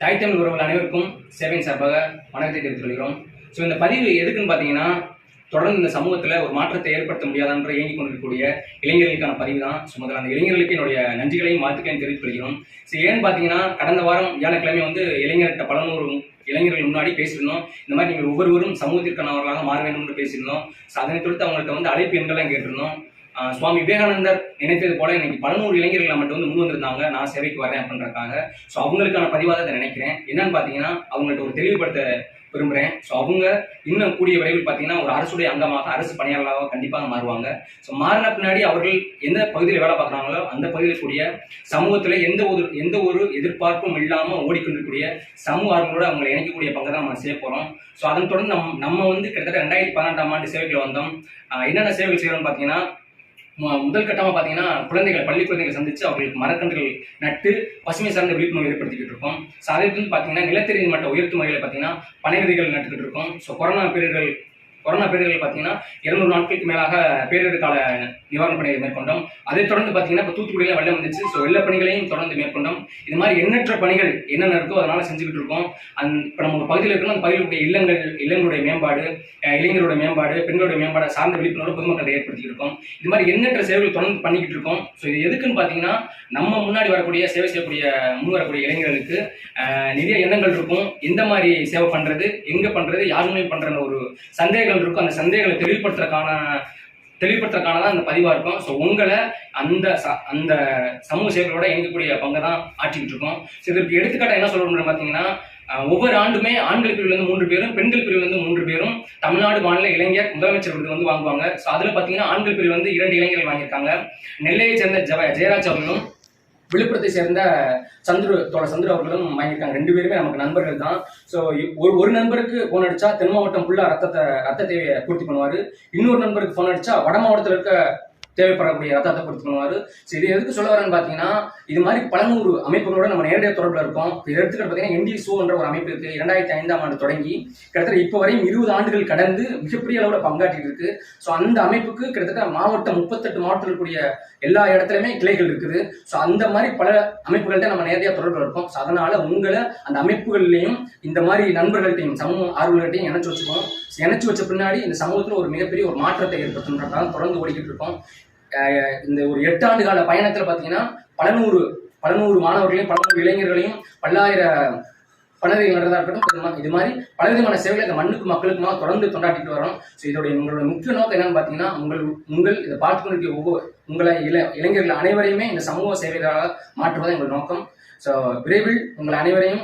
தாய் தமிழ் உறவுகள் அனைவருக்கும் சேவையின் சார்பாக வணக்கத்தை தெரிவித்துக் கொள்கிறோம். ஸோ இந்த பதிவு எதுக்குன்னு பார்த்தீங்கன்னா தொடர்ந்து இந்த சமூகத்தில் ஒரு மாற்றத்தை ஏற்படுத்த முடியாதென்ற இயங்கிக் கொண்டிருக்கக்கூடிய இளைஞர்களுக்கான பதிவு தான் ஸோ முதல்ல அந்த இளைஞர்களுக்கு என்னுடைய நன்றிகளையும் வாழ்த்துக்களையும் தெரிவித்துக் கொள்கிறோம். ஸோ ஏன்னு பார்த்தீங்கன்னா கடந்த வாரம் வியாழக்கிழமை வந்து இளைஞர்கிட்ட பல நூறு இளைஞர்கள் முன்னாடி பேசியிருந்தோம். இந்த மாதிரி நீங்கள் ஒவ்வொருவரும் சமூகத்திற்கானவர்களாக மாற வேண்டும் என்று பேசியிருந்தோம். ஸோ அதனை தொடுத்து அவங்கள்ட்ட வந்து அழைப்பு எண்கள்லாம் கேட்டிருந்தோம். சுவாமி விவேகானந்தர் நினைத்தது போல இன்னைக்கு பல நூறு மட்டும் வந்து முன் வந்திருந்தாங்க நான் சேவைக்கு வரேன் அப்படின்றக்காக ஸோ அவங்களுக்கான பதிவாக நினைக்கிறேன். என்னன்னு பார்த்தீங்கன்னா அவங்கள்ட்ட ஒரு தெளிவுபடுத்த விரும்புகிறேன் ஸோ அவங்க இன்னும் கூடிய விரைவில் பார்த்தீங்கன்னா ஒரு அரசுடைய அங்கமாக அரசு பணியாளராக கண்டிப்பாக மாறுவாங்க. ஸோ மாறின பின்னாடி அவர்கள் எந்த பகுதியில் வேலை பார்க்குறாங்களோ அந்த பகுதியில் கூடிய சமூகத்தில் எந்த ஒரு எந்த ஒரு எதிர்பார்ப்பும் இல்லாமல் ஓடிக்கொண்டிருக்கூடிய சமூக ஆர்வங்களோட அவங்களை இணைக்கக்கூடிய பங்கு தான் நம்ம செய்ய போகிறோம் ஸோ அதன் தொடர்ந்து நம் நம்ம வந்து கிட்டத்தட்ட ரெண்டாயிரத்தி பதினெட்டாம் ஆண்டு சேவைகள் வந்தோம். என்னென்ன சேவைகள் செய்கிறோம்னு பார்த்தீங்கன்னா முதல் கட்டமாக பார்த்தீங்கன்னா குழந்தைகளை பள்ளி குழந்தைகளை சந்தித்து அவர்களுக்கு மரக்கன்றுகள் நட்டு பசுமை சார்ந்த விழிப்புணர்வு ஏற்படுத்திக்கிட்டு இருக்கோம். ஸோ அதை பார்த்தீங்கன்னா நிலத்தடி மட்ட உயர்த்து முறையில் பார்த்தீங்கன்னா பனை விதைகள் நட்டுக்கிட்டு இருக்கோம். ஸோ கொரோனா பீரியட்கள் கொரோனா பேரிடர்கள் பார்த்தீங்கன்னா இருநூறு நாட்களுக்கு மேலாக பேரிடர் கால நிவாரணப் பணிகளை மேற்கொண்டோம். அதைத் தொடர்ந்து பார்த்தீங்கன்னா இப்போ தூத்துக்குடியில் வெள்ளம் வந்துச்சு. ஸோ வெள்ள பணிகளையும் தொடர்ந்து மேற்கொண்டோம். இது மாதிரி எண்ணற்ற பணிகள் என்னென்ன இருக்கோ அதனால செஞ்சுக்கிட்டு இருக்கோம். அந் இப்போ நம்ம பகுதியில் இருக்கணும் அந்த பகுதியிலுடைய இல்லங்கள் இல்லங்களுடைய மேம்பாடு இளைஞருடைய மேம்பாடு பெண்களுடைய மேம்பாடு சார்ந்த விழிப்புணர்வு பொதுமக்களை ஏற்படுத்திட்டு இருக்கோம். இது மாதிரி எண்ணற்ற சேவைகள் தொடர்ந்து பண்ணிக்கிட்டு இருக்கோம். ஸோ இது எதுக்குன்னு பார்த்தீங்கன்னா நம்ம முன்னாடி வரக்கூடிய சேவை செய்யக்கூடிய முன் வரக்கூடிய இளைஞர்களுக்கு நிறைய எண்ணங்கள் இருக்கும். எந்த மாதிரி சேவை பண்ணுறது எங்க பண்றது யார் மூலியம் ஒரு ஒரு சந்தேகங்கள் இருக்கும் அந்த சந்தேகங்களை தெளிவுபடுத்துறதுக்கான தெளிவுபடுத்துறதுக்கான தான் அந்த பதிவாக இருக்கும். ஸோ உங்களை அந்த ச- அந்த சமூக சேவைகளோட இயங்கக்கூடிய பங்கை தான் ஆற்றிக்கிட்டு இருக்கோம். ஸோ இதற்கு எடுத்துக்காட்டாக என்ன சொல்லணும்னு பார்த்தீங்கன்னா ஒவ்வொரு ஆண்டுமே ஆண்கள் பிரிவுலேருந்து மூன்று பேரும் பெண்கள் பிரிவுலேருந்து மூன்று பேரும் தமிழ்நாடு மாநில இளைஞர் முதலமைச்சர் விருது வந்து வாங்குவாங்க. ஸோ அதில் பார்த்தீங்கன்னா ஆண்கள் பிரிவு வந்து இரண்டு இளைஞர்கள் வாங்கியிருக்காங்க. நெல்லையை சேர்ந்த ஜவ ஜெயராஜ் அவர்களும் விழுப்புரத்தை சேர்ந்த சந்துரு தோழ சந்துரு அவர்களும் வாங்கியிருக்காங்க ரெண்டு பேருமே நமக்கு நண்பர்கள் தான். ஸோ ஒரு ஒரு நண்பருக்கு ஃபோன் அடிச்சா தென் மாவட்டம் ஃபுல்லாக ரத்தத்தை ரத்த தேவையை பூர்த்தி பண்ணுவார். இன்னொரு நண்பருக்கு ஃபோன் அடிச்சா வட மாவட்டத்தில் இருக்க தேவைப்படக்கூடிய ரத்தத்தை பூர்த்தி ஸோ இது எதுக்கு சொல்ல வரேன்னு பார்த்தீங்கன்னா இது மாதிரி பல நூறு அமைப்புகளோட நம்ம நேரடியாக தொடர்பில் இருக்கோம். எடுத்துக்கிட்டு பார்த்தீங்கன்னா என்டிசோ ஒரு அமைப்பு இருக்கு. இரண்டாயிரத்தி ஐந்தாம் ஆண்டு தொடங்கி கிட்டத்தட்ட இப்போ வரையும் இருபது ஆண்டுகள் கடந்து மிகப்பெரிய அளவில் பங்காற்றிட்டு இருக்கு. ஸோ அந்த அமைப்புக்கு கிட்டத்தட்ட மாவட்டம் முப்பத்தெட்டு மாவட்டத்தில் கூடிய எல்லா இடத்துலையுமே கிளைகள் இருக்குது. ஸோ அந்த மாதிரி பல அமைப்புகள்கிட்ட நம்ம நேரடியாக தொடர்பில் இருக்கோம். ஸோ அதனால உங்களை அந்த அமைப்புகள்லையும் இந்த மாதிரி நண்பர்கள்ட்டையும் சமூக ஆர்வலர்கிட்டையும் இணைச்சு வச்சுக்கோம் இணைச்சு வச்ச பின்னாடி இந்த சமூகத்தில் ஒரு மிகப்பெரிய ஒரு மாற்றத்தை ஏற்படுத்தணுன்றதால தொடர்ந்து ஓடிக்கிட்டு இருக்கோம். இந்த ஒரு எட்டு ஆண்டு கால பயணத்தில் பார்த்தீங்கன்னா பல நூறு பல நூறு மாணவர்களையும் பல நூறு இளைஞர்களையும் பல்லாயிர பணவிகள் நடந்ததாக இருக்கட்டும் இது இது மாதிரி பலவிதமான சேவைகளை இந்த மண்ணுக்கு மக்களுக்குமா தொடர்ந்து தொண்டாட்டிட்டு வரோம் ஸோ இதோடைய உங்களோட முக்கிய நோக்கம் என்னன்னு பார்த்தீங்கன்னா உங்கள் உங்கள் இதை பார்த்து கொண்டிருக்கிற ஒவ்வொரு உங்களை இள இளைஞர்கள் அனைவரையுமே இந்த சமூக சேவைகளாக மாற்றுவதே எங்கள் நோக்கம். ஸோ விரைவில் உங்கள் அனைவரையும்